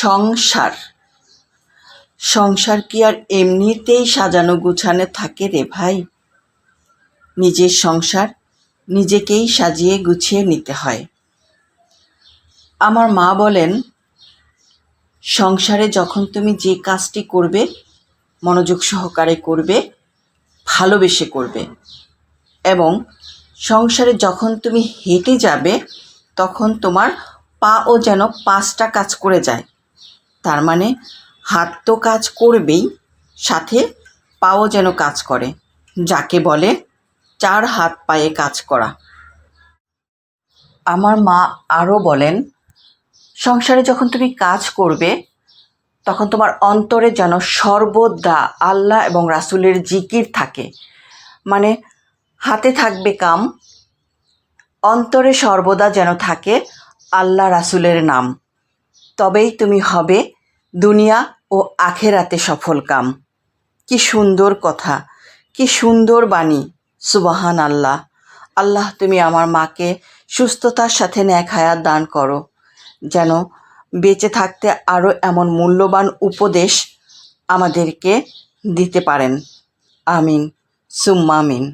সংসার। সংসার কি আর এমনিতেই সাজানো গুছানো থাকে রে ভাই? নিজের সংসার নিজেকেই সাজিয়ে গুছিয়ে নিতে হয়। আমার মা বলেন, সংসারে যখন তুমি যে কাজটি করবে, মনোযোগ সহকারে করবে, ভালোবেসে করবে। এবং সংসারে যখন তুমি হেঁটে যাবে, তখন তোমার পাও যেন পাঁচটা কাজ করে যায়। তার মানে হাত তো কাজ করবেই, সাথে পাও যেন কাজ করে, যাকে বলে চার হাত পায়ে কাজ করা। আমার মা আরও বলেন, সংসারে যখন তুমি কাজ করবে, তখন তোমার অন্তরে যেন সর্বদা আল্লাহ এবং রাসুলের জিকির থাকে। মানে হাতে থাকবে কাম, অন্তরে সর্বদা যেন থাকে আল্লাহ রাসূলের নাম। তবেই তুমি হবে দুনিয়া ও আখেরাতে সফল কাম। কি সুন্দর কথা, কি সুন্দর বাণী সুবাহান আল্লাহ আল্লাহ তুমি আমার মাকে সুস্থতার সাথে ন্যাক হায়াত দান করো, যেন বেঁচে থাকতে আরও এমন মূল্যবান উপদেশ আমাদেরকে দিতে পারেন। আমিন, সুম্মা আমিন।